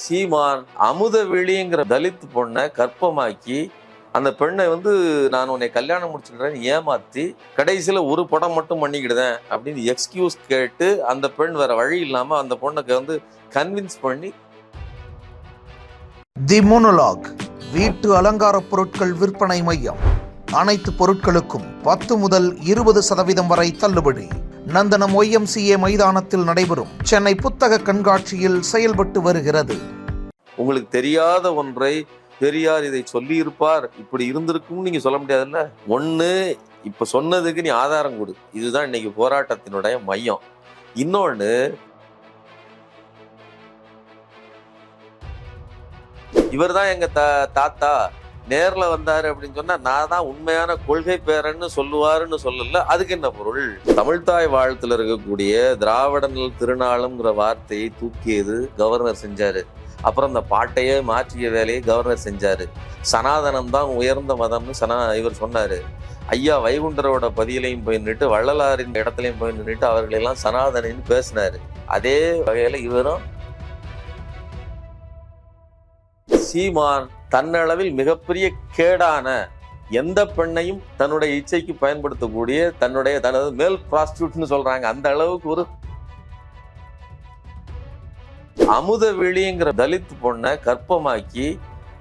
சீமான் அமுதவெளிங்கிற தலித் பொண்ணை கற்பமாக்கி அந்த பெண்ணை வந்து நான் உன்னை கல்யாணம் முடிச்சுக்கிறேன் ஏமாத்தி கடைசியில ஒரு படம் மட்டும் பண்ணிக்கிடுதேன் அப்படின்னு எக்ஸ்கியூஸ் கேட்டு அந்த பெண் வேற வழி இல்லாமல் அந்த பொண்ணுக்கு வந்து கன்வின்ஸ் பண்ணி தி மோனோலாக் வீட்டு அலங்கார பொருட்கள் விற்பனை மையம். அனைத்து பொருட்களுக்கும் பத்து முதல் இருபது சதவீதம் வரை தள்ளுபடி. நந்தனம் ஒய்எம்சிஏ மைதானத்தில் நடைபெறும் சென்னை புத்தக கண்காட்சியில் செயல்பட்டு வருகிறது. உங்களுக்கு தெரியாத ஒன்றை பெரியார் இதை சொல்லி இருப்பார் இப்படி இருந்திருக்கும் நீங்க சொல்ல முடியாதுல்ல? ஒன்னு இப்ப சொன்னதுக்கு நீ ஆதாரம் கொடு. இதுதான் இன்னைக்கு போராட்டத்தினுடைய மையம். இன்னொன்னு இவர் தான் எங்க தா தாத்தா. நேரில் வந்தார் அப்படின்னு சொன்னா நான் தான் உண்மையான கொள்கை பேரன்னு சொல்லுவாருன்னு சொல்லல. அதுக்கு என்ன பொருள்? தமிழ்தாய் வாழ்த்துல இருக்கக்கூடிய திராவிடங்கள் திருநாளுங்கிற வார்த்தையை தூக்கியது கவர்னர் செஞ்சாரு. அப்புறம் இந்த பாட்டையே மாற்றிய வேலையை கவர்னர் செஞ்சாரு. சனாதனம் தான் உயர்ந்த மதம்னு சனா இவர் சொன்னாரு. ஐயா வைகுண்டரோட பதியிலையும் போய் நின்றுட்டு வள்ளலாரின் இடத்துலையும் போய் நின்றுட்டு அவர்களெல்லாம் சனாதனின்னு பேசினாரு. அதே வகையில இவரும் சீமான் தன்னளவில் மிகப்பெரிய கேடான எந்த பெண்ணையும் தன்னுடைய இச்சைக்கு பயன்படுத்தக்கூடிய தன்னுடைய தனது மேல் ப்ராஸ்டியூட்னு சொல்றாங்க. அந்த அளவுக்கு ஒரு அமுதவெளிங்கிற தலித் பொண்ணை கற்பமாக்கி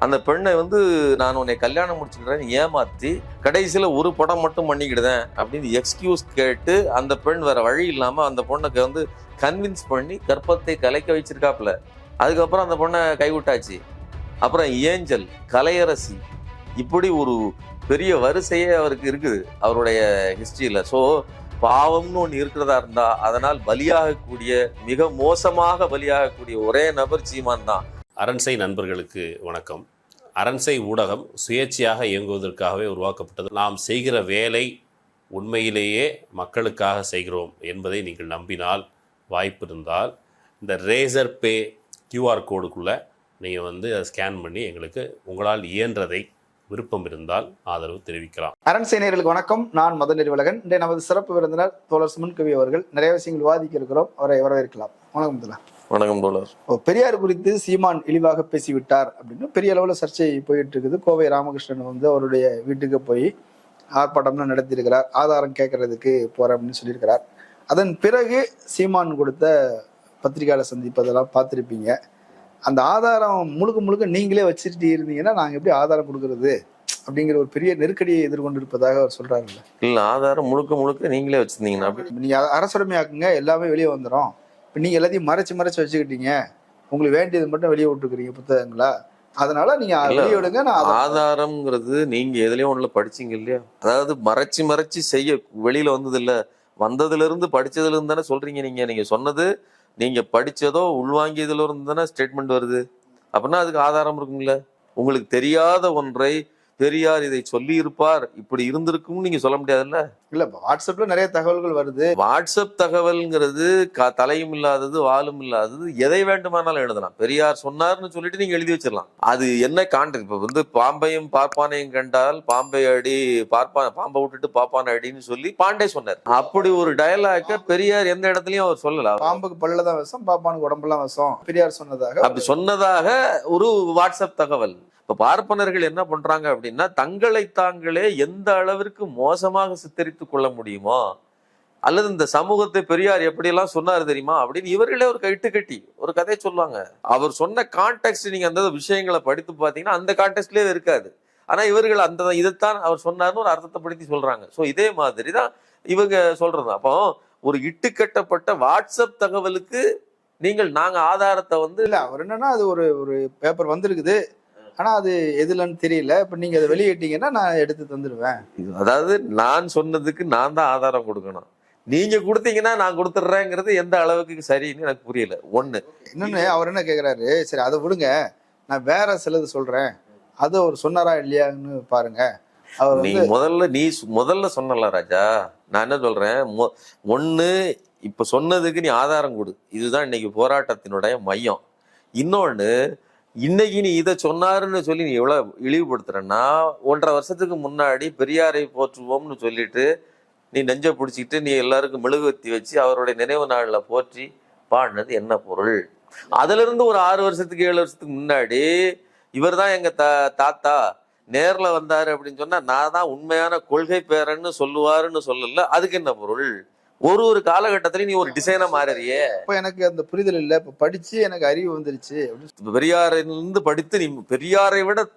அந்த பெண்ணை வந்து நான் உன்னை கல்யாணம் முடிச்சுக்கிறேன்னு ஏமாத்தி கடைசியில் ஒரு படம் மட்டும் பண்ணிக்கிடுதேன் அப்படின்னு எக்ஸ்கியூஸ் கேட்டு அந்த பெண் வேற வழி இல்லாமல் அந்த பொண்ணுக்கு வந்து கன்வின்ஸ் பண்ணி கற்பத்தை கலைக்க வச்சிருக்காப்புல. அதுக்கப்புறம் அந்த பொண்ணை கைவிட்டாச்சு. அப்புறம் ஏஞ்சல் கலையரசி இப்படி ஒரு பெரிய வரிசையே அவருக்கு இருக்குது அவருடைய ஹிஸ்டரியில் ஸோ பாவம்னு ஒன்று இருக்கிறதா இருந்தால் அதனால் பலியாகக்கூடிய மிக மோசமாக பலியாகக்கூடிய ஒரே நபர் சீமான் தான். அரண்சை நண்பர்களுக்கு வணக்கம். அரண்சை ஊடகம் சுயேட்சையாக இயங்குவதற்காகவே உருவாக்கப்பட்டது. நாம் செய்கிற வேலை உண்மையிலேயே மக்களுக்காக செய்கிறோம் என்பதை நீங்கள் நம்பினால் வாய்ப்பு இருந்தால் இந்த ரேசர் பே கியூஆர் கோடுக்குள்ளே நீங்கள் வந்து அதை ஸ்கேன் பண்ணி எங்களுக்கு உங்களால் இயன்றதை விருப்பம் இருந்தால் ஆதரவு தெரிவிக்கலாம். அரண்சை நேயர்களுக்கு வணக்கம். நான் மத நிறுவலகன் இன்றைய நமது சிறப்பு விருந்தினர் தோழர் சுமன் கவி அவர்கள். நிறைய விஷயங்கள் விவாதிக்க இருக்கிறோம். அவரை வரவேற்கலாம். வணக்கம் முதல்ல வணக்கம் தோழர். பெரியார் குறித்து சீமான் இழிவாக பேசிவிட்டார் அப்படின்னு பெரிய அளவில் சர்ச்சை போயிட்டு இருக்குது. கோவை ராமகிருஷ்ணன் வந்து அவருடைய வீட்டுக்கு போய் ஆர்ப்பாட்டம்லாம் நடத்தியிருக்கிறார். ஆதாரம் கேட்கறதுக்கு போறேன் அப்படின்னு சொல்லியிருக்கிறார். அதன் பிறகு சீமான் கொடுத்த பத்திரிகையாளர் சந்திப்பதெல்லாம் பார்த்துருப்பீங்க. அந்த ஆதாரம் முழுக்க முழுக்க நீங்களே வச்சுட்டு இருந்தீங்கன்னா நாங்கள் எப்படி ஆதாரம் கொடுக்கறது அப்படிங்கிற ஒரு பெரிய நெருக்கடியை எதிர்கொண்டு இருப்பதாக அவர் சொல்றாருல்ல. இல்ல ஆதாரம் முழுக்க முழுக்க நீங்களே வச்சிருந்தீங்கன்னா நீங்க அரசுடைமையாக்குங்க எல்லாமே வெளியே வந்துடும் இப்போ நீங்க எல்லாத்தையும் மறைச்சு மறைச்சு வச்சுக்கிட்டீங்க. உங்களுக்கு வேண்டியது மட்டும் வெளியே விட்டுக்கிறீங்க புத்தகங்களா? அதனால நீங்க இல்ல. வெளியே விடுங்க நான் அதை- ஆதாரம்ங்கிறது நீங்க எதுலயும் ஒண்ணுல படிச்சீங்க இல்லையா? அதாவது மறைச்சு மறைச்சு செய்ய வெளியில வந்தது இல்ல வந்ததுல இருந்து படிச்சதுல இருந்து தானே சொல்றீங்க நீங்க. நீங்க சொன்னது நீங்கள் படித்ததோ உள்வாங்கியதில் இருந்து தானே ஸ்டேட்மெண்ட் வருது? அப்படின்னா அதுக்கு ஆதாரம் இருக்குங்களே உங்களுக்கு தெரியாத ஒன்றை பெரியார் இதை சொல்லி இருப்பார் இப்படி இருந்திருக்கும் நீங்க சொல்ல முடியாதுல்ல? இல்ல வாட்ஸ்அப்ல நிறைய தகவல்கள் வருது. வாட்ஸ்அப் தகவல்ங்கிறது தலையும் இல்லாதது வாலும் இல்லாதது எதை வேண்டுமானாலும் எழுதலாம். பெரியார் சொன்னார்னு சொல்லிட்டு நீங்க எழுதி வச்சிடலாம். அது என்ன கான்டெக்ட் இப்ப வந்து பாம்பையும் பார்ப்பானையும் கண்டால் பாம்பை அடி பார்ப்பா பாம்பை விட்டுட்டு பாப்பானை அடின்னு சொல்லி பாண்டே சொன்னார். அப்படி ஒரு டயலாக்க பெரியார் எந்த இடத்துலயும் அவர் சொல்லல. பாம்புக்கு பல்ல தான் விஷம் பாப்பானுக்கு உடம்பெல்லாம் விஷம் பெரியார் சொன்னதாக அப்படி சொன்னதாக ஒரு வாட்ஸ்அப் தகவல். இப்போ பார்ப்பனர்கள் என்ன பண்ணுறாங்க அப்படின்னா தங்களை தாங்களே எந்த அளவிற்கு மோசமாக சித்தரித்து கொள்ள முடியுமோ அல்லது இந்த சமூகத்தை பெரியார் எப்படியெல்லாம் சொன்னார் தெரியுமா? அப்படின்னு இவர்களே ஒரு கட்டு கட்டி ஒரு கதையை சொல்லுவாங்க. அவர் சொன்ன கான்டெக்ட் நீங்கள் அந்த விஷயங்களை படித்து பார்த்தீங்கன்னா அந்த கான்டெக்ட்லேயே இருக்காது. ஆனால் இவர்கள் அந்த இதைத்தான் அவர் சொன்னார்னு ஒரு அர்த்தத்தை படுத்தி சொல்கிறாங்க ஸோ இதே மாதிரி தான் இவங்க சொல்கிறது அப்போ ஒரு இட்டுக்கட்டப்பட்ட வாட்ஸ்அப் தகவலுக்கு நீங்கள் நாங்கள் ஆதாரத்தை வந்து இல்லை அவர் என்னன்னா அது ஒரு ஒரு பேப்பர் வந்திருக்குது. ஆனா அது எதுலன்னு தெரியல. இப்ப நீங்க அதை வெளியிட்டீங்கன்னா நான் எடுத்து தந்துடுவேன் அதாவது நான் சொன்னதுக்கு நான் தான் ஆதாரம் கொடுக்கணும். நீங்க கொடுத்தீங்கன்னா நான் கொடுத்துட்றேங்கிறது எந்த அளவுக்கு சரின்னு எனக்கு புரியல. ஒண்ணு. இன்னொன்னு அவர் என்ன கேக்குறாரு? சரி அதை விடுங்க. நான் வேற சிலது சொல்றேன். அது அவர் சொன்னாரா இல்லையான்னு பாருங்க. அவர் நீ முதல்ல நீ முதல்ல சொன்னல ராஜா. நான் என்ன சொல்றேன்? மொ- ஒண்ணு இப்ப சொன்னதுக்கு நீ ஆதாரம் கொடு. இதுதான் இன்னைக்கு போராட்டத்தினுடைய மையம். இன்னொன்னு இன்னைக்கு நீ இதை சொன்னாருன்னு சொல்லி நீ எவ்வளவு இழிவுபடுத்துறன்னா ஒன்றரை வருஷத்துக்கு முன்னாடி பெரியாரை போற்றுவோம்னு சொல்லிட்டு நீ நெஞ்ச பிடிச்சிக்கிட்டு நீ எல்லாருக்கும் மெழுகுவத்தி வச்சு அவருடைய நினைவு நாளில் போற்றி பாடினது என்ன பொருள்? அதுலேருந்து ஒரு ஆறு வருஷத்துக்கு ஏழு வருஷத்துக்கு முன்னாடி இவர் தான் எங்கள் தா தாத்தா நேரில் வந்தார் அப்படின்னு சொன்னால் நான் தான் உண்மையான கொள்கை பேரன்னு சொல்லுவாருன்னு சொல்லல. அதுக்கு என்ன பொருள்? ஒரு ஒரு காலகட்டத்திலயும் நீ ஒரு டிசைனா மாறிறியே. இப்ப எனக்கு அந்த புரிதல் இல்ல. இப்ப படிச்சு எனக்கு அறிவு வந்துருச்சு. அப்படின்னு பெரியாரிலிருந்து படித்து நீ பெரியாரை விட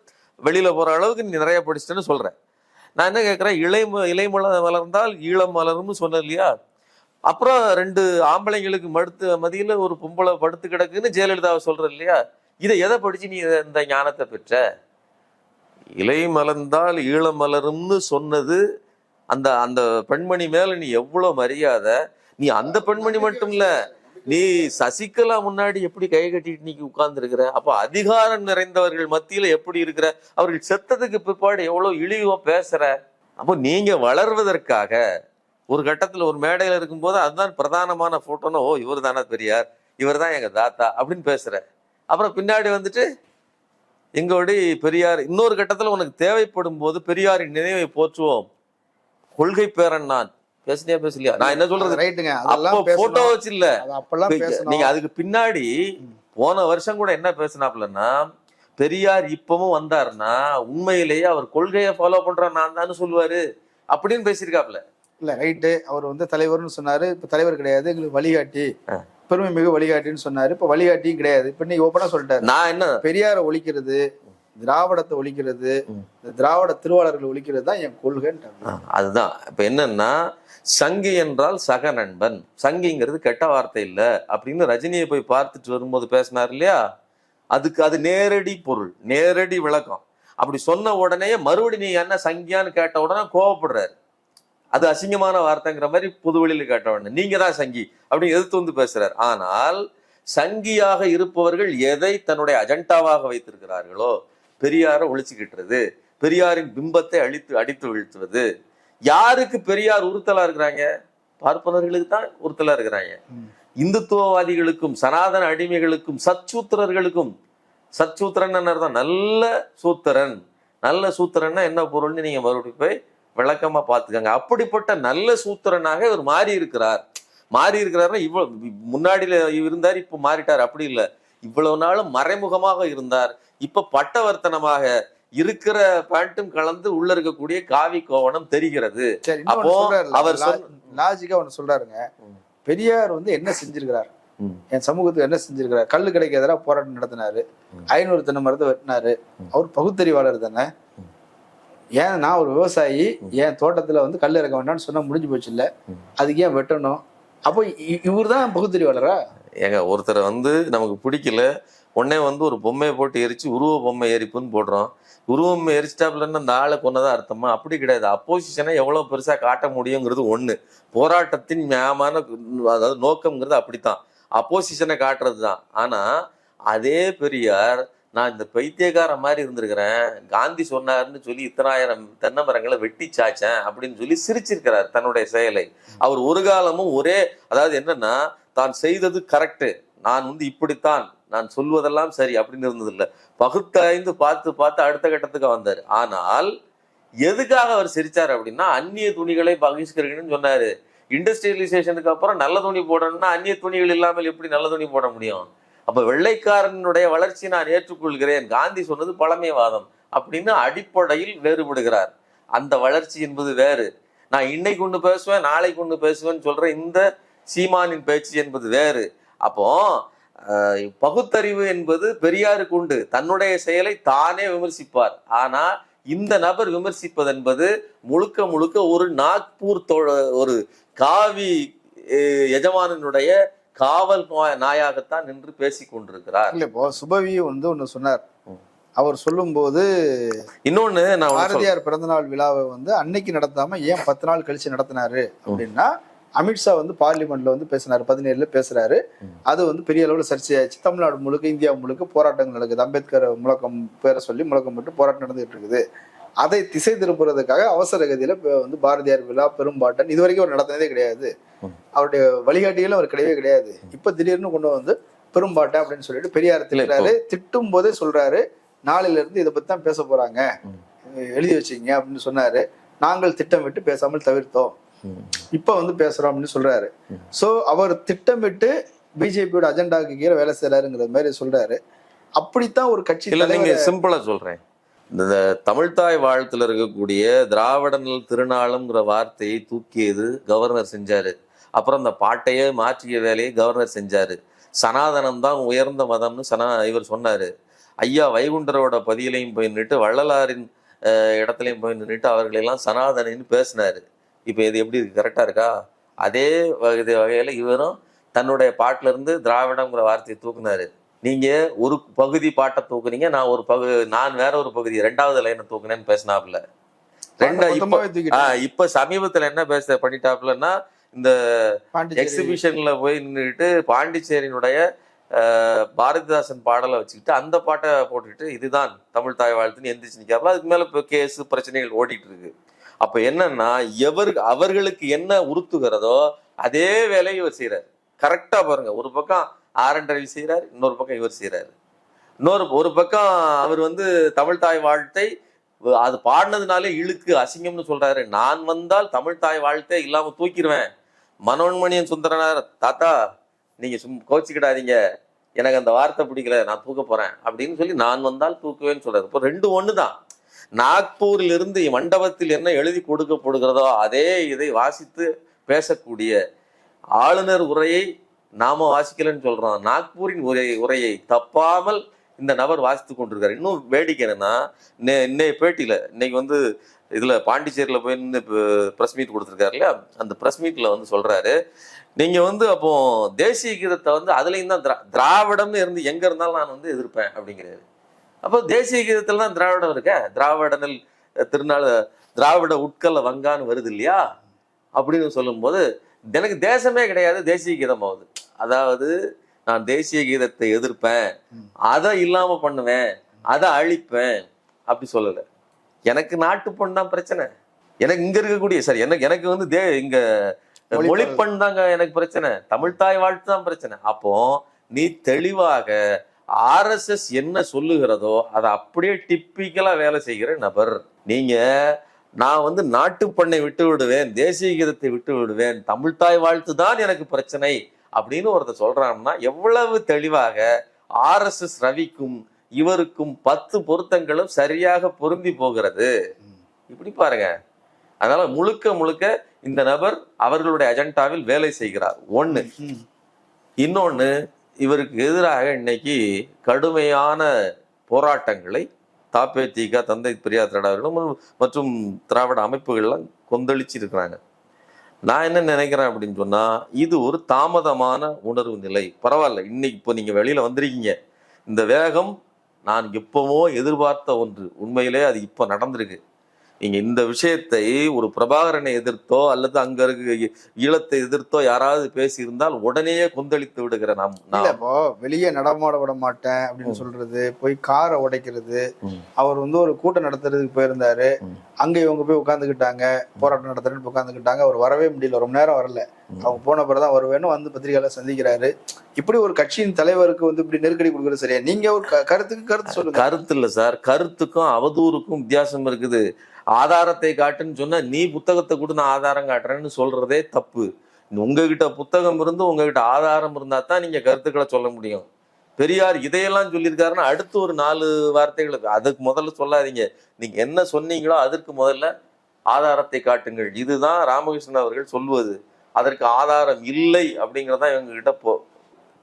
வெளியில போற அளவுக்கு நீ நிறைய படிச்சிட்டேன்னு சொல்ற. நான் என்ன கேட்கிறேன் இலை ம- இலை மல வளர்ந்தால் ஈழம் மலரும்னு சொன்னது இல்லையா அப்புறம் ரெண்டு ஆம்பளைங்களுக்கு மடுத்து மதியில ஒரு பொம்பளை படுத்து கிடக்குன்னு ஜெயலலிதாவை சொல்ற இல்லையா இதை எதை படிச்சு நீ இந்த ஞானத்தை பெற்ற? இலை மலர்ந்தால் ஈழம் மலரும்னு சொன்னது அந்த அந்த பெண்மணி மேல நீ எவ்வளவு மரியாதை? நீ அந்த பெண்மணி மட்டும் இல்ல நீ சசிகலா முன்னாடி எப்படி கை கட்டிட்டு நீ உட்கார்ந்து இருக்கிற அப்ப அதிகாரம் நிறைந்தவர்கள் மத்தியில எப்படி இருக்கிற? அவர்கள் செத்ததுக்கு பிற்பாடு எவ்வளவு இழிவா பேசுற? அப்போ நீங்க வளர்வதற்காக ஒரு கட்டத்துல ஒரு மேடையில இருக்கும்போது அதுதான் பிரதானமான போட்டோன்னு ஓ இவர் தானே பெரியார் இவர் தான் எங்க தாத்தா அப்படின்னு பேசுற. அப்புறம் பின்னாடி வந்துட்டு எங்களுடைய பெரியார் இன்னொரு கட்டத்துல உனக்கு தேவைப்படும் போது பெரியாரின் நினைவை போற்றுவோம். கொள்கை பேரன் நான். பேசுனியா பேசலையா? நான் என்ன சொல்றது? ரைட்டுங்க அதெல்லாம் போட்டோ வச்சு இல்ல அப்பெல்லாம் நீங்க அதுக்கு பின்னாடி போன வருஷம் கூட என்ன பேசினாப்லன்னா பெரியார் இப்பவும் வந்தாருன்னா உண்மையிலேயே அவர் கொள்கையை ஃபாலோ பண்ற நான் தானே சொல்லுவாரு. அப்படின்னு பேசியிருக்காப்ல இல்ல ரைட்டு அவர் வந்து தலைவர்னு சொன்னாரு. இப்ப தலைவர் கிடையாது எங்களுக்கு வழிகாட்டி. பெருமை மிகு வழிகாட்டின்னு சொன்னாரு. இப்ப வழிகாட்டியும் கிடையாது. இப்ப நீங்க ஓப்பனா சொல்லிட்டாரு. நான் என்ன? பெரியாரை ஒழிக்கிறது திராவிடத்தை ஒழிக்கிறது. இந்த திராவிட திருவாளர்கள் ஒழிக்கிறது தான் என் ஆ, அதுதான். இப்ப என்னன்னா சங்கி என்றால் சக நண்பன். சங்கிங்கிறது கெட்ட வார்த்தை இல்ல. அப்படின்னு ரஜினியை போய் பார்த்துட்டு வரும்போது பேசினார் இல்லையா? அதுக்கு அது நேரடி பொருள் நேரடி விளக்கம். அப்படி சொன்ன உடனே மறுபடி நீ என்ன சங்கியான்னு கேட்ட உடனே கோவப்படுறாரு. அது அசிங்கமான வார்த்தைங்கிற மாதிரி புதுவெளியில கேட்ட உடனே நீங்க தான் சங்கி அப்படின்னு எதிர்த்து வந்து பேசுறாரு. ஆனால் சங்கியாக இருப்பவர்கள் எதை தன்னுடைய அஜெண்டாவாக வைத்திருக்கிறார்களோ பெரியாரை ஒழிச்சுக்கிட்டுறது. பெரியாரின் பிம்பத்தை அழித்து அடித்து வீழ்த்துவது. யாருக்கு பெரியார் உறுத்தலா இருக்கிறாங்க? பார்ப்பனர்களுக்கு தான் உறுத்தலா இருக்கிறாங்க. இந்துத்துவவாதிகளுக்கும் சனாதன அடிமைகளுக்கும் சச்சூத்திரர்களுக்கும் சச்சூத்திரன் அர்த்தம்? நல்ல சூத்திரன். நல்ல சூத்திரன்னா என்ன பொருள்னு நீங்க மறுபடியும் போய் விளக்கமா பார்த்துக்கங்க. அப்படிப்பட்ட நல்ல சூத்திரனாக இவர் மாறி இருக்கிறார் மாறி இருக்கிறாருன்னா இவ்வளவு முன்னாடியில இருந்தார் இப்ப மாறிட்டார். அப்படி இல்லை. இவ்வளவு நாளும் மறைமுகமாக இருந்தார். இப்ப பட்டவர்த்தனமாக இருக்கிற பேண்ட்டும் கலந்து உள்ள இருக்கக்கூடிய காவி கோவணம் தெரிகிறது. அப்போ அவர் லாஜிக்கா ஒண்ணு சொல்றாருங்க. பெரியார் வந்து என்ன செஞ்சிருக்கிறார். என் சமூகத்துக்கு என்ன செஞ்சிருக்கிறார்? கல்லு கடைக்கு எதிராக போராட்டம் நடத்தினாரு. ஐநூறு தென்னை மரத்தை வெட்டினாரு. அவர் பகுத்தறிவாளர் தானே? ஏன் நான் ஒரு விவசாயி? என் தோட்டத்துல வந்து கல் இறக்க வேண்டாம்னு சொன்னா முடிஞ்சு போச்சு இல்ல. அதுக்கு ஏன் வெட்டணும்? அப்போ இவர் தான் பகுத்தறிவாளரா? ஏங்க ஒருத்தரை வந்து நமக்கு பிடிக்கல உடனே வந்து ஒரு பொம்மையை போட்டு எரிச்சு உருவ பொம்மை எரிப்புன்னு போடுறோம். உருவம் எரிச்சிட்டாப்லன்னா இந்த ஆளை கொன்னதான் அர்த்தமா? அப்படி கிடையாது. அப்போசிஷனை எவ்வளவு பெருசா காட்ட முடியுங்கிறது ஒண்ணு. போராட்டத்தின் நியாயமான அதாவது நோக்கம்ங்கிறது அப்படித்தான். அப்போசிஷனை காட்டுறது தான் ஆனா அதே பெரியார் நான் இந்த பைத்தியக்கார மாதிரி இருந்திருக்கிறேன். காந்தி சொன்னாருன்னு சொல்லி இத்தனாயிரம் தென்னை மரங்களை வெட்டி சாச்சேன் அப்படின்னு சொல்லி சிரிச்சிருக்கிறார் தன்னுடைய செயலை. அவர் ஒரு காலமும் ஒரே அதாவது என்னன்னா தான் செய்தது கரெக்டு நான் வந்து இப்படித்தான் நான் சொல்வதெல்லாம் சரி அப்படின்னு இருந்ததில்லை. பகுத்தாய்ந்து பார்த்து பார்த்து அடுத்த கட்டத்துக்கு வந்தார். ஆனால் எதுக்காக அவர் சிரிச்சார் அப்படின்னா அந்நிய துணிகளை பகிஷ்கரிக்கணும்னு சொன்னார். இண்டஸ்ட்ரியலைசேஷனுக்கு அப்புறம் நல்ல துணி போடணும்னா அந்நிய துணிகள் இல்லாமல் எப்படி நல்ல துணி போட முடியும்? அப்போ வெள்ளைக்காரனுடைய வளர்ச்சி நான் ஏற்றுக்கொள்கிறேன். காந்தி சொன்னது பழமைவாதம் அப்படின்னு அடிப்படையில் வேறுபடுகிறார். அந்த வளர்ச்சி என்பது வேறு. நான் இன்னைக்கு ஒன்று பேசுவேன் நாளைக்கு ஒன்று பேசுவேன்னு சொல்கிற இந்த சீமானின் பேச்சு என்பது வேறு. அப்போ பகுத்தறிவு என்பது பெரியாருக்கு உண்டு. தன்னுடைய செயலை தானே விமர்சிப்பார். ஆனா இந்த நபர் விமர்சிப்பது என்பது முழுக்க முழுக்க ஒரு நாக்பூர் ஒரு காவி எஜமானனுடைய காவல் நாயாகத்தான் நின்று பேசிக் கொண்டிருக்கிறார். இல்ல இப்போ சுபவி வந்து ஒண்ணு சொன்னார். அவர் சொல்லும்போது இன்னொன்னு நான். பாரதியார் பிறந்தநாள் விழாவை வந்து அன்னைக்கு நடத்தாம ஏன் பத்து நாள் கழிச்சு நடத்தினாரு? அப்படின்னா அமித்ஷா வந்து பார்லிமெண்ட்ல வந்து பேசினாரு பதினேழுல பேசுறாரு. அது வந்து பெரிய அளவுல சர்ச்சையாச்சு தமிழ்நாடு முழுக்க இந்தியா முழுக்க போராட்டங்கள் நடக்குது அம்பேத்கர் முழக்கம் பேரை சொல்லி முழக்கம் போட்டு போராட்டம் நடந்துகிட்டு இருக்குது அதை திசை திருப்புறதுக்காக அவசர கதியில இப்ப வந்து பாரதியார் விழா பெரும்பாட்டன் இது வரைக்கும் அவர் நடத்தினதே கிடையாது. அவருடைய வழிகாட்டிகளும் அவர் கிடையவே கிடையாது இப்ப திடீர்னு கொண்டு வந்து பெரும்பாட்டன் அப்படின்னு சொல்லிட்டு பெரியார் திட்டுறாரு திட்டும் போதே சொல்றாரு நாளையில இருந்து இதை பத்தி தான் பேச போறாங்க. எழுதி வச்சீங்க அப்படின்னு சொன்னாரு நாங்கள் திட்டமிட்டு பேசாமல் தவிர்த்தோம். இப்ப வந்து பேசுறோம் அப்படின்னு சொல்றாரு. சோ அவர் திட்டமிட்டு பிஜேபியோட அஜெண்டாவுக்கு கீழே வேலை செய்யறாருங்கிற மாதிரி சொல்றாரு. அப்படித்தான் ஒரு கட்சி இல்ல நீங்க சிம்பிளா சொல்றேன். இந்த தமிழ்தாய் வாழ்த்துல இருக்கக்கூடிய திராவிடனல் திருநாளுங்கிற வார்த்தையை தூக்கியது கவர்னர் செஞ்சாரு. அப்புறம் அந்த பாட்டையே மாற்றிய வேலையை கவர்னர் செஞ்சாரு. சனாதனம் தான் உயர்ந்த மதம்னு சனா இவர் சொன்னாரு. ஐயா வைகுண்டரோட பதியிலையும் போய் நின்றுட்டு வள்ளலாரின் இடத்துலையும் போய் நின்றுட்டு அவர்களெல்லாம் சனாதனின்னு பேசினாரு. இப்போ இது எப்படி இருக்கு? கரெக்டா இருக்கா? அதே வகை வகையில இவரும் தன்னுடைய பாட்டுல இருந்து திராவிடம்ங்கிற வார்த்தையை தூக்குனாரு. நீங்க ஒரு பகுதி பாட்டை தூக்குனீங்க நான் ஒரு பகு நான் வேற ஒரு பகுதி ரெண்டாவது லைனை தூக்குனேன்னு பேசினாப்ல ரெண்டா இப்ப இப்ப சமீபத்துல என்ன பேச பண்ணிட்டாப்லன்னா இந்த எக்ஸிபிஷன்ல போய் நின்றுட்டு பாண்டிச்சேரியினுடைய பாரதிதாசன் பாடலை வச்சுக்கிட்டு அந்த பாட்டை போட்டுக்கிட்டு இதுதான் தமிழ் தாய் வாழ்த்துன்னு எந்திரிச்சு நிக்காப்ல அதுக்கு மேல இப்போ கேஸ் பிரச்சனைகள் ஓடிட்டு இருக்கு. அப்ப என்னன்னா எவர் அவர்களுக்கு என்ன உறுத்துகிறதோ அதே வேலையை இவர் செய்யறாரு கரெக்டா பாருங்க. ஒரு பக்கம் ஆர் என் ரவி செய்யறாரு இன்னொரு பக்கம் இவர் செய்யறாரு இன்னொரு ஒரு பக்கம் அவர் வந்து தமிழ் தாய் வாழ்த்தை அது பாடினதுனாலே இழுக்கு அசிங்கம்னு சொல்றாரு. நான் வந்தால் தமிழ் தாய் வாழ்த்தே இல்லாம தூக்கிடுவேன் மனோன்மணியன் சுந்தரனார் தாத்தா நீங்க சும் கோச்சிக்கிடாதீங்க எனக்கு அந்த வார்த்தை பிடிக்கல. நான் தூக்க போறேன். அப்படின்னு சொல்லி நான் வந்தால் தூக்குவேன்னு சொல்றாரு. இப்போ ரெண்டு ஒன்று தான் நாக்பூரிலிருந்து மண்டபத்தில் என்ன எழுதி கொடுக்கப்படுகிறதோ அதே இதை வாசித்து பேசக்கூடிய ஆளுநர் உரையை நாம வாசிக்கலன்னு சொல்றோம் நாக்பூரின் உரை உரையை தப்பாமல் இந்த நபர் வாசித்து கொண்டிருக்காரு இன்னும் வேடிக்கை என்னன்னா இன்னை- இன்னைய பேட்டியில இன்னைக்கு வந்து இதுல பாண்டிச்சேரியில போய் நின்று ப்ரெஸ் மீட் கொடுத்துருக்காரு இல்லையா? அந்த ப்ரெஸ் மீட்ல வந்து சொல்றாரு நீங்க வந்து அப்போ தேசிய கீதத்தை வந்து அதுலயும் தான் திரா திராவிடம்னு இருந்து எங்க இருந்தாலும் நான் வந்து எதிர்ப்பேன் அப்படிங்கிறாரு. அப்போ தேசிய கீதத்துல தான் திராவிடம் இருக்க. திராவிடனில் திருநாள் திராவிட உட்கல்ல வங்கான்னு வருது இல்லையா? அப்படின்னு சொல்லும்போது எனக்கு தேசமே கிடையாது தேசிய கீதம் ஆகுது. அதாவது நான் தேசிய கீதத்தை எதிர்ப்பேன் அதை இல்லாம பண்ணுவேன் அதை அழிப்பேன் அப்படி சொல்லல. எனக்கு நாட்டு பொண்ணு தான் பிரச்சனை. எனக்கு இங்க இருக்கக்கூடிய சரி எனக்கு எனக்கு வந்து தே இங்க மொழிப்பண். மொழிப்பண் தாங்க எனக்கு பிரச்சனை. தமிழ் தாய் வாழ்த்து தான் பிரச்சனை. அப்போ நீ தெளிவாக ஆர்எஸ்எஸ் என்ன சொல்லுகிறதோ அதை அப்படியே டிப்பிக்கலா வேலை செய்கிற நபர். நீங்க நான் வந்து நாட்டுப்பண்ணை விட்டு விடுவேன் தேசிய கீதத்தை விட்டு விடுவேன் தமிழ் தாய் வாழ்த்து தான் எனக்கு பிரச்சனை அப்படின்னு ஒருத்தர் சொல்றான்னா எவ்வளவு தெளிவாக ஆர்எஸ்எஸ் ரவிக்கும் இவருக்கும் பத்து பொருத்தங்களும் சரியாக பொருந்தி போகிறது. இப்படி பாருங்க. அதனால முழுக்க முழுக்க இந்த நபர் அவர்களுடைய அஜெண்டாவில் வேலை செய்கிறார். ஒண்ணு. ம். இவருக்கு எதிராக இன்னைக்கு கடுமையான போராட்டங்களை தாப்பேத்திக தந்தை பெரியார் திராவிடர்களும் மற்றும் திராவிட அமைப்புகள்லாம் கொந்தளிச்சு இருக்கிறாங்க நான் என்ன நினைக்கிறேன் அப்படின்னு சொன்னால் இது ஒரு தாமதமான உணர்வு நிலை. பரவாயில்ல இன்னைக்கு இப்போ நீங்கள் வெளியில் வந்திருக்கீங்க. இந்த வேகம் நான் எப்பவோ எதிர்பார்த்த ஒன்று. உண்மையிலே அது இப்போ நடந்திருக்கு. நீங்க இந்த விஷயத்தை ஒரு பிரபாகரனை எதிர்த்தோ அல்லது அங்க இருக்க ஈழத்தை எதிர்த்தோ யாராவது பேசியிருந்தால் உடனேயே கொந்தளித்து விடுகிற நாம் இப்போ வெளியே நடமாட விட மாட்டேன் அப்படின்னு சொல்றது போய் காரை உடைக்கிறது. அவர் வந்து ஒரு கூட்டம் நடத்துறதுக்கு போயிருந்தாரு. அங்க இவங்க போய் உட்காந்துக்கிட்டாங்க போராட்டம் நடத்துறேன்னு உட்காந்துக்கிட்டாங்க அவர் வரவே முடியல. ரொம்ப நேரம் வரல. அவங்க போன பிறகு தான் வருவேன்னு வந்து பத்திரிகையாளர் சந்திக்கிறாரு. இப்படி ஒரு கட்சியின் தலைவருக்கு வந்து இப்படி நெருக்கடி கொடுக்குறது சரியா? நீங்க ஒரு கருத்துக்கு கருத்து சொல்லுங்க. கருத்து இல்ல சார். கருத்துக்கும் அவதூறுக்கும் வித்தியாசம் இருக்குது. ஆதாரத்தை காட்டுன்னு சொன்னால் நீ புத்தகத்தை கூட நான் ஆதாரம் காட்டுறேன்னு சொல்கிறதே தப்பு. உங்ககிட்ட புத்தகம் இருந்து உங்ககிட்ட ஆதாரம் இருந்தா தான் நீங்கள் கருத்துக்களை சொல்ல முடியும். பெரியார் இதையெல்லாம் சொல்லியிருக்காருன்னா அடுத்து ஒரு நாலு வார்த்தைகள் அதுக்கு முதல்ல சொல்லாதீங்க. நீங்கள் என்ன சொன்னீங்களோ அதற்கு முதல்ல ஆதாரத்தை காட்டுங்கள். இதுதான் ராமகிருஷ்ணன் அவர்கள் சொல்வது. அதற்கு ஆதாரம் இல்லை அப்படிங்கிறதான் இவங்ககிட்ட போ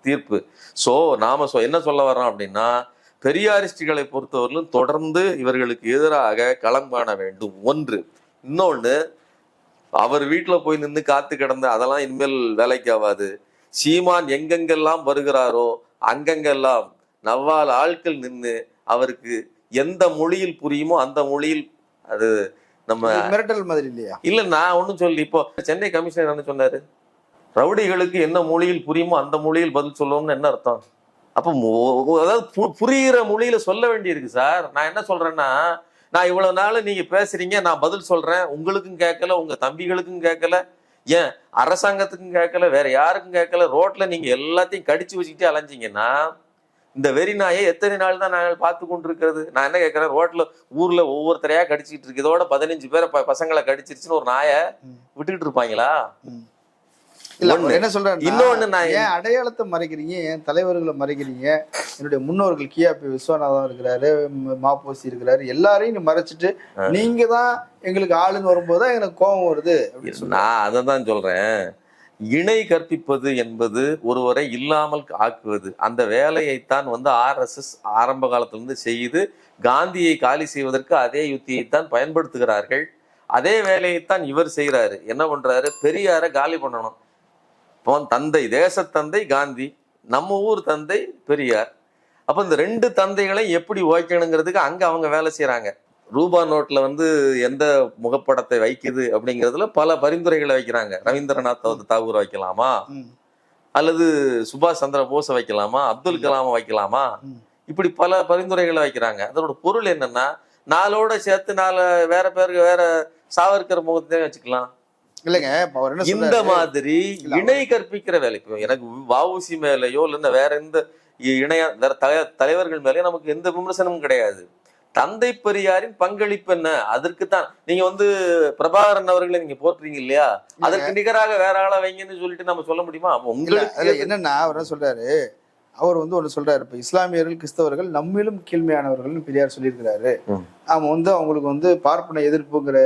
தீர்ப்பு. ஸோ நாம சொ- என்ன சொல்ல வர்றோம் அப்படின்னா பெரியாரிஸ்டுகளை பொறுத்தவரையிலும் தொடர்ந்து இவர்களுக்கு எதிராக களம் காண வேண்டும். ஒன்று. இன்னொன்னு அவர் வீட்டுல போய் நின்று காத்து கிடந்து அதெல்லாம் இனிமேல் வேலைக்கு ஆகாது. சீமான் எங்கெங்கெல்லாம் வருகிறாரோ அங்கங்கெல்லாம் நவ்வால் ஆட்கள் நின்று அவருக்கு எந்த மொழியில் புரியுமோ அந்த மொழியில் அது நம்ம மிரட்டல் மாதிரி இல்லையா? இல்ல நான் ஒண்ணும் சொல்லி இப்போ சென்னை கமிஷனர் என்ன சொன்னாரு? ரவுடிகளுக்கு என்ன மொழியில் புரியுமோ அந்த மொழியில் பதில் சொல்லுவோம்னு என்ன அர்த்தம்? அப்போ அதாவது பு- புரியிற மொழியில சொல்ல வேண்டியிருக்கு சார். நான் என்ன சொல்றேன்னா நான் இவ்வளவு நாள் நீங்க பேசுறீங்க நான் பதில் சொல்றேன். உங்களுக்கும் கேட்கல உங்க தம்பிகளுக்கும் கேட்கல. ஏன்? அரசாங்கத்துக்கும் கேட்கல வேற யாருக்கும் கேட்கல. ரோட்ல நீங்க எல்லாத்தையும் கடிச்சு வச்சுக்கிட்டே அலைஞ்சீங்கன்னா இந்த வெறி நாயை எத்தனை நாள் தான் நாங்கள் பார்த்து கொண்டிருக்கிறது? நான் என்ன கேட்கறேன்? ரோட்ல ஊர்ல ஒவ்வொருத்தரையா கடிச்சிட்டு இருக்கு. இதோட பதினஞ்சு பேரை ப- பசங்களை கடிச்சிருச்சுன்னு ஒரு நாயை. விட்டுக்கிட்டு இருப்பாங்களா ம். இல்ல ஒண்ணு. அவர் என்ன சொல்றாரு இன்னொன்னு நான் ஏன் அடையாளத்தை மறைக்கிறீங்க? ஏன் தலைவர்களை மறைக்கிறீங்க? என்னுடைய முன்னோர்கள் கியாபி விஸ்வநாதம் இருக்கிறாரு மாப்போசி இருக்கிறாரு எல்லாரையும் நீ மறைச்சிட்டு நீங்க தான் எங்களுக்கு ஆளுன்னு வரும்போது தான் எனக்கு கோபம் வருது. நான் அதை தான் சொல்றேன். இணை கற்பிப்பது என்பது ஒருவரை இல்லாமல் ஆக்குவது. அந்த வேலையைத்தான் வந்து ஆர்எஸ்எஸ் ஆரம்ப காலத்திலிருந்து செய்து காந்தியை காலி செய்வதற்கு அதே யுத்தியைத்தான் பயன்படுத்துகிறார்கள். அதே வேலையைத்தான் இவர் செய்கிறாரு என்ன பண்றாரு? பெரியாரை காலி பண்ணணும். இப்போ தந்தை தேசத்தந்தை காந்தி நம்ம ஊர் தந்தை பெரியார். அப்ப இந்த ரெண்டு தந்தைகளை எப்படி ஓய்க்கணுங்கிறதுக்கு அங்க அவங்க வேலை செய்றாங்க. ரூபா நோட்ல வந்து எந்த முகப்படத்தை வைக்குது அப்படிங்கிறதுல பல பரிந்துரைகளை வைக்கிறாங்க. ரவீந்திரநாத் தாகூர் வைக்கலாமா. அல்லது சுபாஷ் சந்திர போஸை வைக்கலாமா? அப்துல் கலாமை வைக்கலாமா. இப்படி பல பரிந்துரைகளை வைக்கிறாங்க. அதோட பொருள் என்னன்னா நாளோட சேர்த்து நாலு வேற பேருக்கு வேற சாவர்கர் முகத்தையும் வச்சுக்கலாம். இல்லைங்க இந்த மாதிரி இணை கற்பிக்கிற வேலை. எனக்கு வஉசி மேலேயோ இல்லைன்னா வேற எந்த இணைய வேற தல- தலைவர்கள் மேலேயோ நமக்கு எந்த விமர்சனமும் கிடையாது. தந்தை பெரியாரின் பங்களிப்பு என்ன? அதற்கு தான். நீங்க வந்து பிரபாகரன் அவர்களை நீங்க போற்றுறீங்க இல்லையா? அதற்கு நிகராக வேற ஆளை வைங்கன்னு சொல்லிட்டு நம்ம சொல்ல முடியுமா? உங்களுக்கு என்னன்னா அவர் சொல்றாரு? அவர் வந்து ஒண்ணு சொல்றாரு இப்ப இஸ்லாமியர்கள் கிறிஸ்தவர்கள் நம்மிலும் கீழ்மையானவர்கள்னு பெரியார் சொல்லியிருக்கிறாரு. நாம வந்து அவங்களுக்கு வந்து பார்ப்பன எதிர்ப்புங்கிற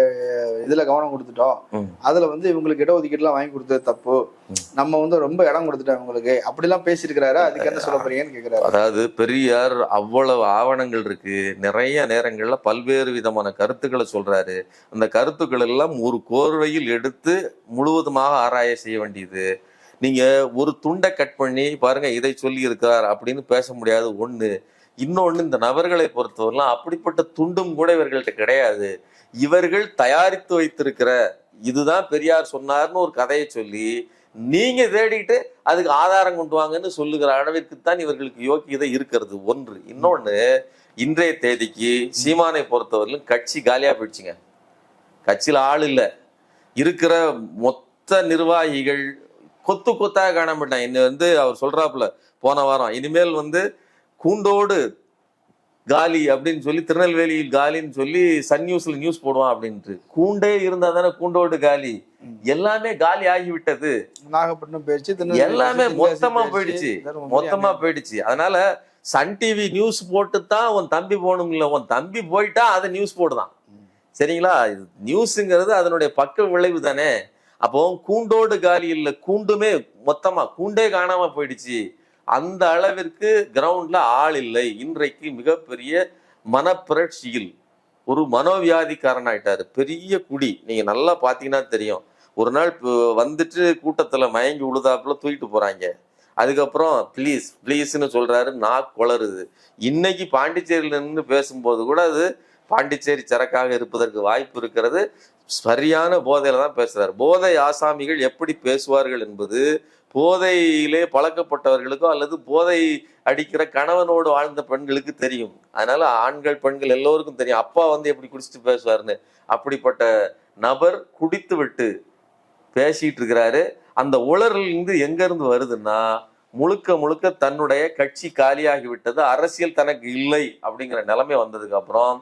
இதுல கவனம் கொடுத்துட்டோம். அதுல வந்து இவங்களுக்கு இடஒதுக்கீடுலாம் வாங்கி கொடுத்தது தப்பு. நம்ம வந்து ரொம்ப இடம் கொடுத்துட்டோம் இவங்களுக்கு. அப்படிலாம் பேசியிருக்கிறாரு? அதுக்கு என்ன சொல்ல போறீங்கன்னு கேக்குறாரு. அதாவது பெரியார் அவ்வளவு ஆவணங்கள் இருக்கு. நிறைய நேரங்கள்ல பல்வேறு விதமான கருத்துக்களை சொல்றாரு. அந்த கருத்துக்கள் எல்லாம் ஒரு கோர்வையில் எடுத்து முழுவதுமாக ஆராய செய்ய வேண்டியது. நீங்கள் ஒரு துண்டை கட் பண்ணி பாருங்க இதை சொல்லியிருக்கிறார் அப்படின்னு பேச முடியாது. ஒன்று இன்னொன்று இந்த நபர்களை பொறுத்தவரைலாம் அப்படிப்பட்ட துண்டும் கூட இவர்கள்ட்ட கிடையாது. இவர்கள் தயாரித்து வைத்திருக்கிற இதுதான் பெரியார் சொன்னார்னு ஒரு கதையை சொல்லி நீங்க தேடிட்டு அதுக்கு ஆதாரம் கொண்டு வாங்கன்னு சொல்லுகிற அளவிற்கு தான் இவர்களுக்கு யோக்கியதை இருக்கிறது. ஒன்று. இன்னொன்று இன்றைய தேதிக்கு சீமானை பொறுத்தவரையிலும் கட்சி காலியா போயிடுச்சுங்க. கட்சியில் ஆள் இல்லை. இருக்கிற மொத்த நிர்வாகிகள் கொத்து கொத்தாக காணப்பட்டான் இன்னும் வந்து அவர் சொல்றாப்புல போன வாரம் இனிமேல் வந்து கூண்டோடு காலி அப்படின்னு சொல்லி திருநெல்வேலியில் காலின்னு சொல்லி சன் நியூஸ்ல நியூஸ் போடுவான் அப்படின்ட்டு. கூண்டே இருந்தா தானே கூண்டோடு காலி. எல்லாமே காலி ஆகிவிட்டது. நாகப்பட்டினம் போயிடுச்சு எல்லாமே மொத்தமா போயிடுச்சு மொத்தமா. போயிடுச்சு. அதனால சன் டிவி நியூஸ் போட்டு தான் உன் தம்பி இல்ல உன் தம்பி போயிட்டா அதை நியூஸ் போடுதான். சரிங்களா? நியூஸுங்கிறது அதனுடைய பக்க விளைவு தானே. அப்போ கூண்டோடு காலி இல்லை கூண்டுமே மொத்தமா கூண்டே காணாம போயிடுச்சு. அந்த அளவிற்கு கிரவுண்ட்ல ஆள் இல்லை. இன்றைக்கு மிகப்பெரிய மனப்பிரட்சியில் ஒரு மனோவியாதிக்காரன் ஆயிட்டாரு பெரிய குடி. நீங்க நல்லா பாத்தீங்கன்னா தெரியும். ஒரு நாள் வந்துட்டு கூட்டத்துல மயங்கி உழுதாப்புல தூக்கிட்டு போறாங்க. அதுக்கப்புறம் ப்ளீஸ் ப்ளீஸ்னு சொல்றாரு. நான் குளருது இன்னைக்கு பாண்டிச்சேரியில நின்று பேசும்போது கூட அது பாண்டிச்சேரி சரக்காக இருப்பதற்கு வாய்ப்பு இருக்கிறது. சரியான போதையில தான் பேசுகிறார் போதை ஆசாமிகள் எப்படி பேசுவார்கள் என்பது போதையிலே பழக்கப்பட்டவர்களுக்கோ அல்லது போதை அடிக்கிற கணவனோடு வாழ்ந்த பெண்களுக்கு தெரியும். அதனால ஆண்கள் பெண்கள் எல்லோருக்கும் தெரியும். அப்பா வந்து எப்படி குடிச்சிட்டு பேசுவார்னு அப்படிப்பட்ட நபர் குடித்து விட்டு பேசிட்டு இருக்கிறாரு. அந்த உளறல் இருந்து எங்க இருந்து வருதுன்னா முழுக்க முழுக்க தன்னுடைய கட்சி காலியாகி விட்டது. அரசியல் தனக்கு இல்லை அப்படிங்கிற நிலைமை வந்ததுக்கு அப்புறம்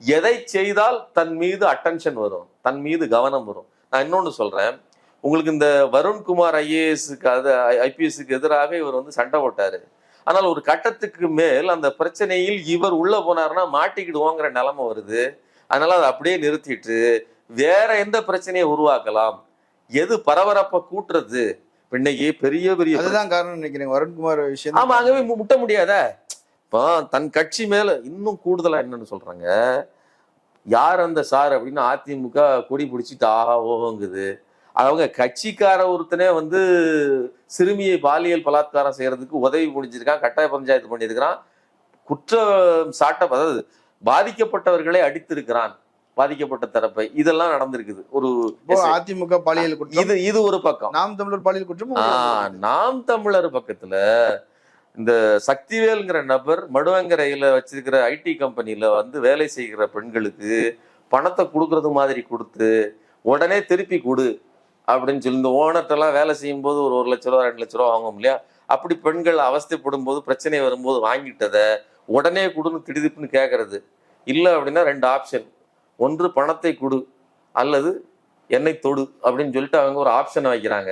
எதை செய்தால் தன் மீது அட்டென்ஷன் வரும்? தன் மீது கவனம் வரும். நான் இன்னொன்னு சொல்றேன். உங்களுக்கு இந்த வருண்குமார் ஐஏஎஸ்க்கு அது ஐபிஎஸ்க்கு எதிராக இவர் வந்து சண்டை போட்டாரு. ஆனால் ஒரு கட்டத்துக்கு மேல் அந்த பிரச்சனையில் இவர் உள்ள போனாருன்னா மாட்டிக்கிடுவோங்கிற நிலைமை வருது. அதனால அதை அப்படியே நிறுத்திட்டு வேற எந்த பிரச்சனையை உருவாக்கலாம்? எது பரபரப்பை கூட்டுறது? இன்னைக்கு பெரிய பெரிய அதுதான் காரணம் நினைக்கிறேன். வருண்குமார் விஷயம் ஆமா அங்கவே முட்ட முடியாத? இப்போ தன் கட்சி மேல இன்னும் கூடுதலா என்னன்னு சொல்றாங்க. யார் அந்த சார் அப்படின்னு அதிமுக கொடி பிடிச்சிட்டு ஆஹா ஓஹோங்குது. அவங்க கட்சிக்கார ஒருத்தனே வந்து சிறுமியை பாலியல் பலாத்காரம் செய்யறதுக்கு உதவி புரிஞ்சிருக்கான் கட்டாய பஞ்சாயத்து பண்ணியிருக்கிறான். குற்றம் சாட்ட அதாவது பாதிக்கப்பட்டவர்களை அடித்திருக்கிறான் பாதிக்கப்பட்ட தரப்பை. இதெல்லாம் நடந்திருக்குது. ஒரு அதிமுக பாலியல் குற்றம்? இது இது ஒரு பக்கம். நாம் தமிழர் பாலியல் குற்றம் நாம் தமிழர் பக்கத்துல இந்த சக்திவேல்ங்கிற நபர் மடுவங்கரையில் வச்சிருக்கிற ஐடி கம்பெனியில் வந்து வேலை செய்கிற பெண்களுக்கு பணத்தை கொடுக்கறது மாதிரி கொடுத்து உடனே திருப்பி கொடு அப்படின்னு சொல்லி இந்த ஓனர்ட்டெல்லாம் வேலை செய்யும்போது ஒரு ஒரு லட்ச ரூபா ரெண்டு லட்ச ரூபா வாங்கும் இல்லையா? அப்படி பெண்கள் அவஸ்தைப்படும் போது பிரச்சனை வரும்போது வாங்கிட்டதை உடனே கொடுன்னு திடுதிப்புன்னு கேட்கறது இல்லை அப்படின்னா ரெண்டு ஆப்ஷன் ஒன்று பணத்தை கொடு அல்லது என்னை தொடு அப்படின்னு சொல்லிட்டு அவங்க ஒரு ஆப்ஷனை வைக்கிறாங்க.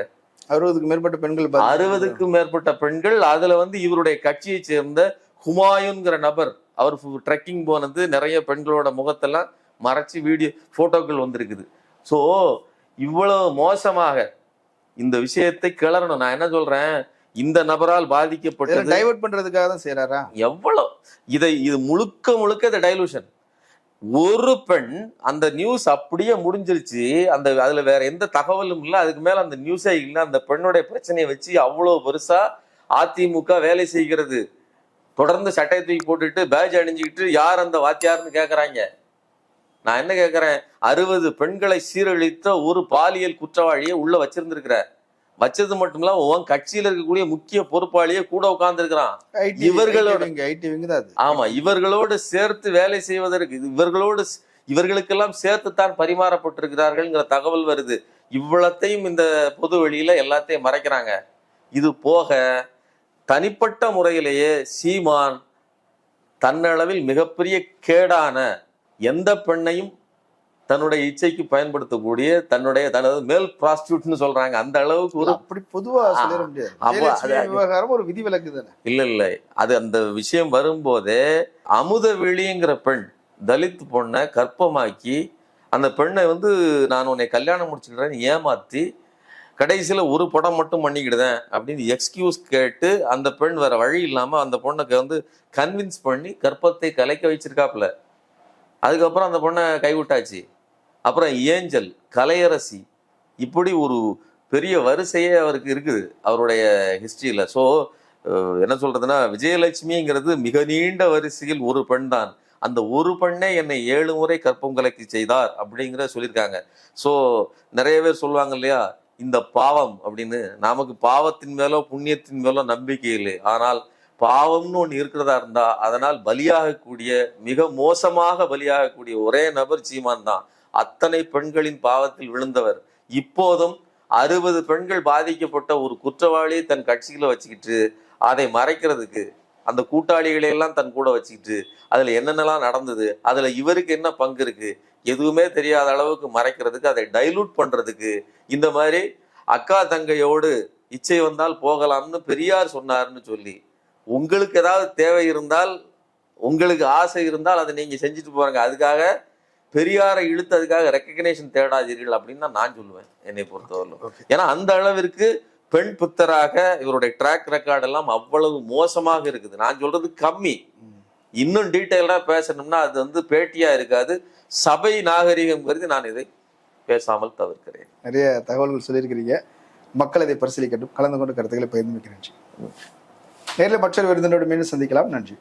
அறுபதுக்கு மேற்பட்ட பெண்கள். அறுபதுக்கும் மேற்பட்ட பெண்கள் அதுல வந்து இவருடைய கட்சியை சேர்ந்த ஹுமாயூன்கிற நபர் அவர் ட்ரெக்கிங் போனது நிறைய பெண்களோட முகத்தெல்லாம் மறைச்சு வீடியோ போட்டோக்கள் வந்திருக்குது. ஸோ இவ்வளவு மோசமாக இந்த விஷயத்தை கிளறணும். நான் என்ன சொல்றேன்? இந்த நபரால் இதெல்லாம் பாதிக்கப்பட்டது டைவர்ட் பண்றதுக்காக தான் செய்யறாரா எவ்வளவு? இதை இது முழுக்க முழுக்க இந்த டைலூஷன் ஒரு பெண் அந்த நியூஸ் அப்படியே முடிஞ்சிருச்சு. அந்த அதுல வேற எந்த தகவலும் இல்லை. அதுக்கு மேல அந்த நியூஸே இல்லை. அந்த பெண்ணுடைய பிரச்சனையை வச்சு அவ்வளோ பெருசா அதிமுக வேலை செய்கிறது. தொடர்ந்து சட்டையை தூக்கி போட்டுட்டு பேஜ் அணிஞ்சுக்கிட்டு யார் அந்த வாத்தியார்னு கேக்குறாங்க. நான் என்ன கேட்குறேன் அறுபது பெண்களை சீரழித்த ஒரு பாலியல் குற்றவாளியை உள்ள வச்சிருந்திருக்கிற வச்சது மட்டும் இல்லாம உன் கட்சியில இருக்கக்கூடிய முக்கிய பொறுப்பாளியே கூட உட்கார்ந்து இருக்கிறான் ஐடி இவர்களோட- ஆமா இவர்களோடு சேர்த்து வேலை செய்வதற்கு இவர்களோடு இவர்களுக்கெல்லாம் சேர்த்து தான் பரிமாறப்பட்டிருக்கிறார்கள்ங்கிற தகவல் வருது. இவ்வளத்தையும் இந்த பொது வெளியில எல்லாத்தையும் மறைக்கிறாங்க. இது போக தனிப்பட்ட முறையிலேயே சீமான் தன்னளவில் மிகப்பெரிய கேடான எந்த பெண்ணையும் தன்னுடைய இச்சைக்கு பயன்படுத்தக்கூடிய தன்னுடைய தனது மேல் ப்ராஸ்டியூட்னு சொல்றாங்க. அந்த அளவுக்கு ஒரு அப்படி பொதுவா சொல்லிட முடியாது. அப்போ விவகாரம் ஒரு விதிவிலக்கு தானே. இல்ல இல்ல. அது அந்த விஷயம் வரும்போதே அமுதவெளிங்கிற பெண் தலித் பொண்ணை கற்பமாக்கி அந்த பெண்ணை வந்து நான் உன்னை கல்யாணம் முடிச்சுக்கிறேன்னு ஏமாத்தி கடைசியில ஒரு படம் மட்டும் பண்ணிக்கிடுதேன் அப்படின்னு எக்ஸ்கியூஸ் கேட்டு அந்த பெண் வேற வழி இல்லாம அந்த பொண்ணுக்கு வந்து கன்வின்ஸ் பண்ணி கற்பத்தை கலைக்க வச்சிருக்காப்புல. அதுக்கப்புறம் அந்த பொண்ணை கைவிட்டாச்சு. அப்புறம் ஏஞ்சல் கலையரசி இப்படி ஒரு பெரிய வரிசையே அவருக்கு இருக்குது அவருடைய ஹிஸ்ட்ரியில் ஸோ என்ன சொல்கிறதுனா விஜயலட்சுமிங்கிறது மிக நீண்ட வரிசையில் ஒரு பெண் தான். அந்த ஒரு பெண்ணே என்னை ஏழு முறை கற்பம் கலைக்கு செய்தார் அப்படிங்கிற சொல்லியிருக்காங்க. ஸோ நிறைய பேர் சொல்லுவாங்க இல்லையா இந்த பாவம் அப்படின்னு. நமக்கு பாவத்தின் மேலோ புண்ணியத்தின் மேலோ நம்பிக்கை இல்லை. ஆனால் பாவம்னு ஒன்று இருக்கிறதா இருந்தால் அதனால் பலியாகக்கூடிய மிக மோசமாக பலியாகக்கூடிய ஒரே நபர் சீமான் தான். அத்தனை பெண்களின் பாவத்தில் விழுந்தவர். இப்போதும் அறுபது பெண்கள் பாதிக்கப்பட்ட ஒரு குற்றவாளியை தன் கட்சியில் வச்சுக்கிட்டு அதை மறைக்கிறதுக்கு அந்த கூட்டாளிகளை எல்லாம் தன் கூட வச்சுக்கிட்டு அதில் என்னென்னலாம் நடந்தது அதில் இவருக்கு என்ன பங்கு இருக்குது எதுவுமே தெரியாத அளவுக்கு மறைக்கிறதுக்கு அதை டைலூட் பண்ணுறதுக்கு இந்த மாதிரி அக்கா தங்கையோடு இச்சை வந்தால் போகலாம்னு பெரியார் சொன்னார்னு சொல்லி உங்களுக்கு ஏதாவது தேவை இருந்தால் உங்களுக்கு ஆசை இருந்தால் அதை நீங்கள் செஞ்சுட்டு போறாங்க. அதுக்காக பெரியாரை இழுத்து அதுக்காக ரெக்கக்னேஷன் தேடாதீர்கள் அப்படின்னு தான் நான் சொல்லுவேன் என்னை பொறுத்தவரையிலும். ஏன்னா அந்த அளவிற்கு பெண் புத்தராக இவருடைய ட்ராக் ரெக்கார்ட் எல்லாம் அவ்வளவு மோசமாக இருக்குது. நான் சொல்றது கம்மி. இன்னும் டீட்டெயிலா பேசணும்னா அது வந்து பேட்டியா இருக்காது. சபை நாகரிகம் கருதி நான் இதை பேசாமல் தவிர்க்கிறேன். நிறைய தகவல்கள் சொல்லியிருக்கிறீங்க. மக்கள் இதை பரிசீலிக்கட்டும். கலந்து கொண்டு கருத்துக்களை பகிர்ந்து வைக்கிறேன். நேரில் மற்றொரு விருந்தினோடு மீண்டும் சந்திக்கலாம். நன்றி.